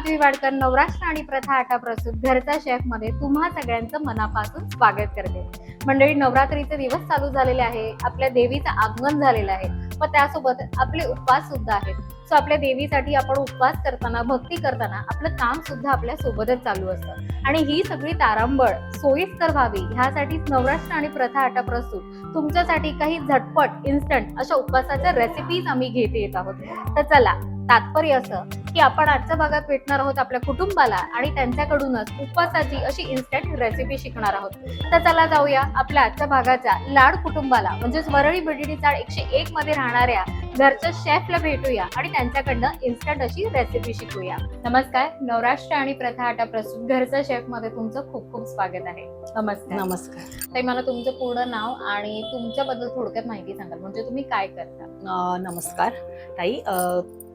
माधवी वाडकर नवराष्ट्र आणि प्रथा आटा प्रस्तुत घरचा शेफमध्ये तुम्हा सगळ्यांचं मनापासून स्वागत करते. मंडळी नवरात्रीचे दिवस चालू झालेले आहे. आपल्या देवीचं आगमन झालेलं आहे. व त्यासोबत आपले उपवास सुद्धा आहेत. सो आपल्या देवीसाठी आपण उपवास करताना भक्ती करताना आपलं काम सुद्धा आपल्या सोबतच चालू असतं. आणि ही सगळी तारांबळ सोयीस्कर व्हावी ह्यासाठीच नवराष्ट्र आणि प्रथा आटा प्रस्तुत तुमच्यासाठी काही झटपट इन्स्टंट अशा उपवासाच्या रेसिपीज आम्ही घेत येत आहोत. तर चला तात्पर्य असं की आपण आजच्या भागात भेटणार आहोत आपल्या कुटुंबाला आणि त्यांच्याकडूनच उपवासाची अशी इन्स्टंट रेसिपी शिकणार आहोत. तर चला जाऊया आपल्या आजच्या भागाच्या लाड कुटुंबाला म्हणजेच वरळी बिडिडी चाळ एकशे एक मध्ये राहणाऱ्या घरच्या शेफला भेटूया आणि त्यांच्याकडनं इन्स्टंट अशी रेसिपी शिकूया. नमस्कार नवराष्ट्र आणि प्रथा आटा प्रस्तुत घरच्या शेफमध्ये तुमचं खूप खूप स्वागत आहे. नमस्कार. नमस्कार. ताई मला तुमचं पूर्ण नाव आणि तुमच्याबद्दल थोडक्यात माहिती सांगाल म्हणजे तुम्ही काय करता? नमस्कार. ताई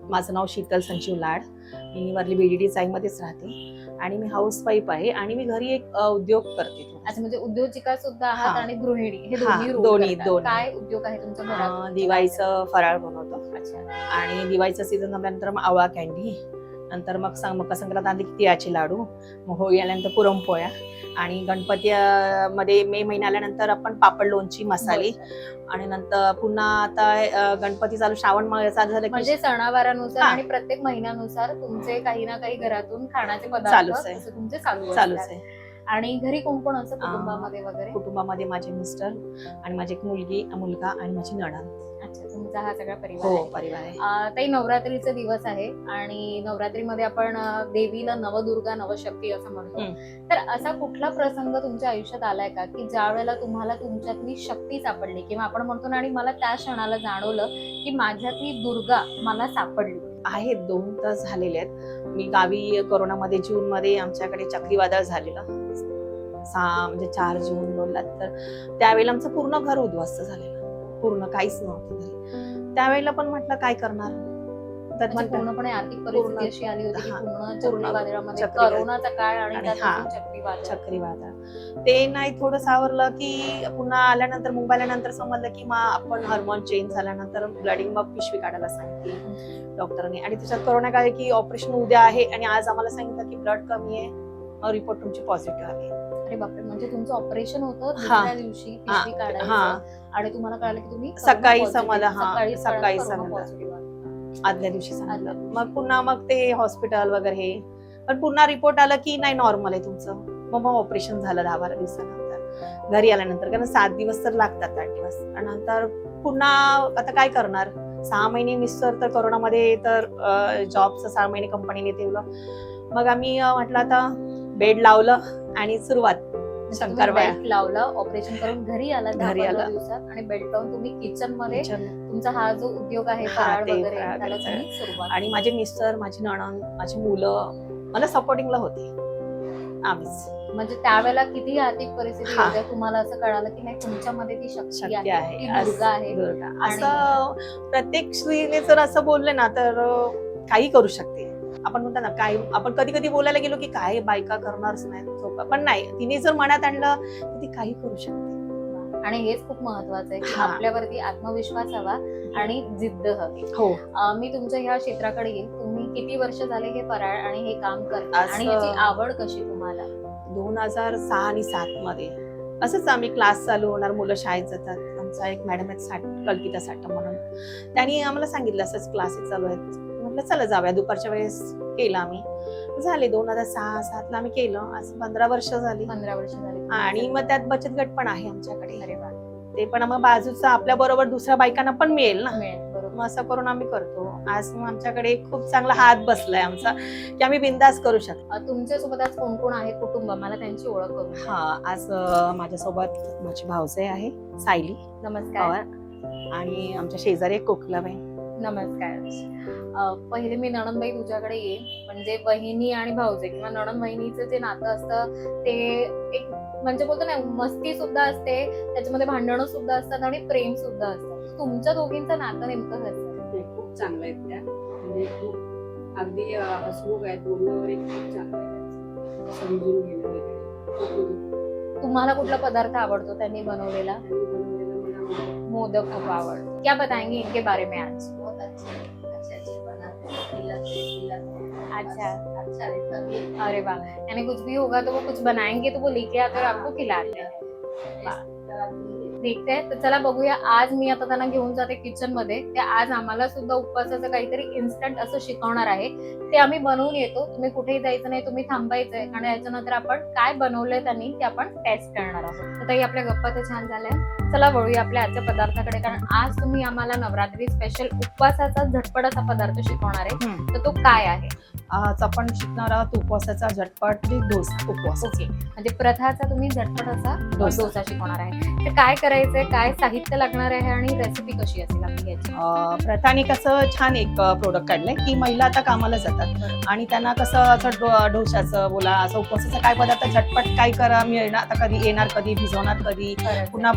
माझं नाव शीतल संजीव लाड. मी वरली बीडीडी चाईमध्येच राहते. आणि मी हाऊस वाईफ आहे आणि मी घरी एक उद्योग करते. अच्छा म्हणजे उद्योजिका सुद्धा आहात. आणि गृहिणी. हे दोन्ही. काय उद्योग आहे तुमच्या अं, दिवाळीचं फराळ बनवतो. अच्छा. आणि दिवाळीचं सीझन झाल्यानंतर मग आवळा कॅन्डी नंतर मग सं- मकर संक्रांत की तिळाचे लाडू. मग होळी आल्यानंतर पुरणपोळ्या. आणि गणपती मध्ये मे महिना आल्यानंतर आपण पापड लोणची मसाले. आणि नंतर पुन्हा आता गणपती चालू श्रावण महिना चालू झालं म्हणजे सणावारानुसार. आणि प्रत्येक महिन्यानुसार तुमचे काही ना काही घरातून खाण्याचे पदार्थ चालूच आहे. असे तुमचे चालू चालूच. आहे. आणि घरी कोण कोण असं कुटुंबामध्ये वगैरे? कुटुंबामध्ये माझे मिस्टर आणि माझी एक मुलगी मुलगा आणि माझी नणंद. अच्छा. तुमचा हा सगळा परिवार हो आहे. परिवार आहे. अं, ताई नवरात्रीचे दिवस आहे आणि नवरात्रीमध्ये आपण अं, देवीला नवदुर्गा नवशक्ती असं म्हणतो. तर असा कुठला प्रसंग तुमच्या आयुष्यात आलाय का? की ज्या वेळेला तुम्हाला तुमच्यातली शक्ती सापडली किंवा आपण म्हणतो ना आणि मला त्या क्षणाला जाणवलं की माझ्यातली दुर्गा मला सापडली. आहेत दोन तास झालेले आहेत. मी गावी कोरोनामध्ये जून मध्ये आमच्याकडे चक्रीवादळ झालेलं. सहा म्हणजे चार जून बोललात तर त्यावेळेला आमचं पूर्ण घर उद्ध्वस्त झालेलं. पूर्ण काहीच नव्हतं घरी. त्यावेळेला पण म्हटलं काय करणार? त्यात म्हणजे पूर्णपणे आर्थिक परिस्थिती अशी आली होती पूर्ण चक्रीवादळामध्ये. करोनाचा काळ आणि चक्रीवादळ. चक्रीवादळ. ते नाही थोडं सावरलं की पुन्हा आल्यानंतर मुंबई आल्यानंतर समजलं की मग आपण हार्मोन चेंज झाल्यानंतर ब्लडिंग मग पिशवी काढायला सांगितली डॉक्टरने. आणि त्याच्यात करोना काय की ऑपरेशन उद्या आहे आणि आज आम्हाला सांगितलं की ब्लड कमी आहे. रिपोर्ट तुमची पॉझिटिव्ह आली अरे बापरे. म्हणजे तुमचं ऑपरेशन होतं. दुसऱ्या दिवशी पिशवी काढायचं आणि तुम्हाला कळलं की तुम्ही सकाळी समजलं, हा, सकाळी आहे. आदल्या दिवशी सांगितलं. मग पुन्हा मग ते हॉस्पिटल वगैरे हे. पण पुन्हा रिपोर्ट आलं की नाही नॉर्मल आहे तुमचं. मग मग ऑपरेशन झालं दहा बारा दिवसानंतर. घरी आल्यानंतर. कारण सात दिवस तर लागतात आठ दिवस. आणि नंतर पुन्हा आता काय करणार? सहा महिने मिस्टर तर कोरोनामध्ये तर जॉबचं सहा महिने कंपनीने ठेवलं. मग आम्ही म्हटलं आता बेड लावलं. आणि सुरुवात बेल्ट लावला ऑपरेशन करून घरी आला घरी आला. दिवसात आणि बेल्ट लावून तुम्ही किचनमध्ये. तुमचा हा जो उद्योग आहे आणि माझे मिस्टर माझी नणंद माझी मुलं मला सपोर्टिंगला होते. आम्हीच म्हणजे त्यावेळेला किती आर्थिक परिस्थिती तुम्हाला असं कळालं की नाही तुमच्यामध्ये ती शक्ती आहे असं प्रत्येक स्त्रीने जर असं बोलले ना तर काही करू शकते. आपण म्हणतो ना काय आपण कधी कधी बोलायला गेलो की काय बायका करणारच नाही झोपा. पण नाही तिने जर मनात आणलं तर ती काही करू शकते. आणि हेच खूप महत्वाचं आहे की. आपल्यावरती आत्मविश्वास हवा आणि जिद्द हवी. हो. मी तुमच्या ह्या क्षेत्राकडे येईल तुम्ही किती वर्ष झाले हे फराळ आणि हे काम करता आणि याची आवड कशी तुम्हाला? दोन हजार सहा आणि सात मध्ये. असंच आम्ही क्लास चालू होणार मुलं शाळेत जातात. आमचा एक मॅडम आहेत साठ कल्पिता साठम म्हणून. त्यांनी आम्हाला सांगितलं असंच क्लासेस चालू आहेत. म्हटलं चला जाऊया दुपारच्या वेळेस केलं आम्ही. झाले दोन हजार सहा सातला आम्ही केलं. आज पंधरा वर्ष झाली. पंधरा वर्ष झाले. आणि मग त्यात बचत गट पण आहे आमच्याकडे. अरे वा. ते पण मग बाजूचा आपल्या बरोबर दुसऱ्या बायकांना पण मिळेल ना. मग असं करून आम्ही करतो. आज मग आमच्याकडे खूप चांगला हात बसलाय आमचा की आम्ही बिंदास करू शकतो. तुमच्यासोबत आज कोण कोण आहे? कुटुंब. मला त्यांची ओळख करून द्या. हा आज माझ्यासोबत माझी भावसे आहे सायली नमस्कार. आणि आमच्या शेजारी एक कोकलम आहे. नमस्कार. पहिले मी नणंदबाई तुझ्याकडे येईन. म्हणजे वहिनी आणि भाऊजे किंवा नणंद वहिनीचं जे नातं असतं ते एक म्हणजे बोलतो ना मस्ती सुद्धा असते त्याच्यामध्ये भांडणं सुद्धा असतात आणि प्रेम सुद्धा असतं. तुमच्या दोघींचं नातं नेमकं कसं आहे? ते खूप चांगलं आहेत त्या. म्हणजे खूप अगदी अ, हसमुख आहेत बोलणं वगैरे खूप चांगलं आहे त्यांचं. समजून घेणं वगैरे खूप तुम्हाला कुठला पदार्थ आवडतो त्यांनी बनवलेला. मोदक खूप आवडतो. क्या बताएंगे इनके बारे में आज? अच्छा। अरे वाह यानी कुछ भी होगा तो वो कुछ बनाएंगे तो वो लेके आकर आपको खिलाते हैं। देखते हैं तर चला बघूया आज मी आता त्यांना घेऊन जाते किचनमध्ये ते आज आम्हाला सुद्धा उपवासाचं काहीतरी इन्स्टंट असं शिकवणार आहे. ते आम्ही बनवून येतो तुम्ही कुठेही जायचं नाही तुम्ही थांबायचंय आणि याच्यानंतर आपण काय बनवलंय त्यांनी ते आपण टेस्ट करणार आहोत. तर ताई आपल्या गप्पा तर छान झाल्या. चला वळूया आपल्या आजच्या पदार्थाकडे. कारण आज तुम्ही आम्हाला नवरात्री स्पेशल उपवासाचा झटपट असा पदार्थ शिकवणार आहे. तर तो काय आहे? आज आपण शिकणार आहोत उपवासाचा झटपट डोसा उपवास. ओके. म्हणजे प्रथाचा तुम्ही झटपट असा डोसा. शिकवणार आहे. तर काय करायचंय? काय साहित्य लागणार आहे? आणि रेसिपी कशी असेल आपली याची? प्रथाने कसं छान एक प्रोडक्ट काढलंय की महिला आता कामाला जातात. आणि त्यांना कसं असं डोशाचं बोला असं उपवासाचं काय पदार्थ झटपट काय करा मिळणार आता कधी येणार कधी भिजवणार कधी पुन्हा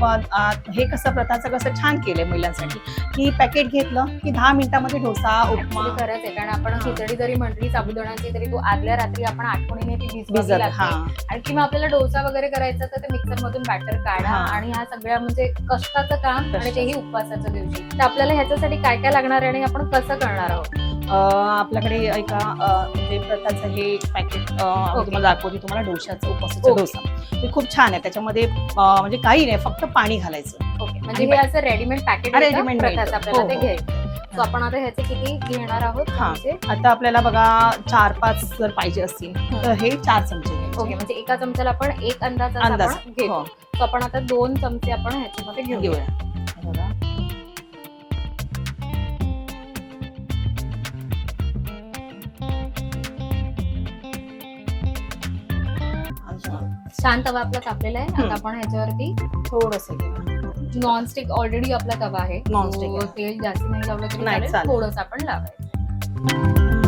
अं, हे कसं प्रथाचं कसं छान केलंय महिलांसाठी की पॅकेट घेतलं की दहा मिनिटामध्ये डोसा उपमा खरंच आहे कारण आपण खिचडी जरी म्हटली साबुदाण्याची तरी तो आदल्या रात्री आपण आठवणीने ती भिजत. हा आणि किंवा आपल्याला डोसा वगैरे करायचा तर ते मिक्सर मधून बॅटर काढा. आणि ह्या सगळ्या म्हणजे कष्टाचं काम आणि. तेही उपवासाच्या दिवशी तर आपल्याला ह्याच्यासाठी काय काय लागणार आहे आणि आपण कसं करणार आहोत आपल्याकडे एका म्हणजे प्रथाचं हे पॅकेट तुम्हाला दाखवते तुम्हाला डोशाचं उपवासाचं ओके. डोसा. ते खूप छान आहे. त्याच्यामध्ये म्हणजे काही नाही फक्त पाणी घालायचं. ओके. म्हणजे हे असं रेडीमेड पॅकेट हा, मिळतं. आपल्याला हो, ते हो. घ्यायचं आपण आता ह्याचे किती घेणार आहोत? हा. आता आपल्याला बघा चार पाच जर पाहिजे असतील तर हे चार चमचे. ओके. म्हणजे एका चमच्याला आपण एक अंदाजा. अंदाज घेतो. हो, आपण आता दोन चमचे आपण ह्याच्यामध्ये घेऊया. छान तवा आपला तापलेला आहे आता. आपण ह्याच्यावरती थोडंसं नॉनस्टिक ऑलरेडी आपला तवा आहे आहे. तेल जास्त नाही लावलं तरी नाही, चालेल चालेल. थोडंसं आपण लावायचं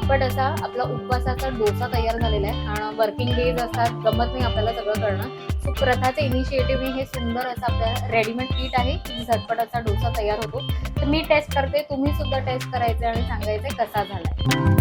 झटपट असा आपला उपवासाचा डोसा तयार झालेला आहे आणि वर्किंग डेज असतात गमत नाही आपल्याला सगळं करणं. सो प्रथाचे इनिशिएटिव्ह हे सुंदर असं आपल्या रेडीमेड पीठ आहे की झटपट असा डोसा तयार होतो. तर मी टेस्ट करते तुम्ही सुद्धा टेस्ट करायचे आणि सांगायचं कसा झाला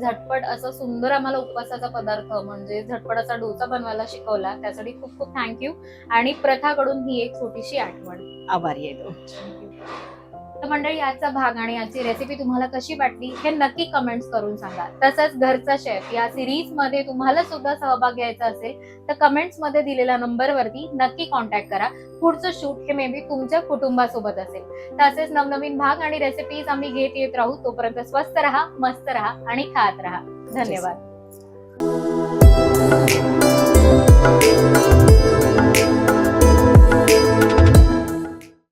झटपट असं सुंदर आम्हाला उपवासाचा पदार्थ म्हणजे झटपट असा डोसा बनवायला शिकवला. त्यासाठी खूप खूप थँक्यू आणि प्रथाकडून ही एक छोटीशी आठवण. आभारी आहे तर मंडळी आजचा भाग आणि आजची रेसिपी तुम्हाला कशी वाटली हे नक्की कमेंट्स करून सांगा. तसंच घरचा शेफ या सिरीजमध्ये तुम्हाला सुद्धा सहभाग घ्यायचा असेल तर कमेंट्समध्ये दिलेल्या नंबरवरती नक्की कॉन्टॅक्ट करा. पुढचं शूट हे मे बी तुमच्या कुटुंबासोबत असेल. तसेच नवनवीन भाग आणि रेसिपीज आम्ही घेत येत राहू. तोपर्यंत स्वस्त राहा मस्त राहा आणि खात राहा. धन्यवाद.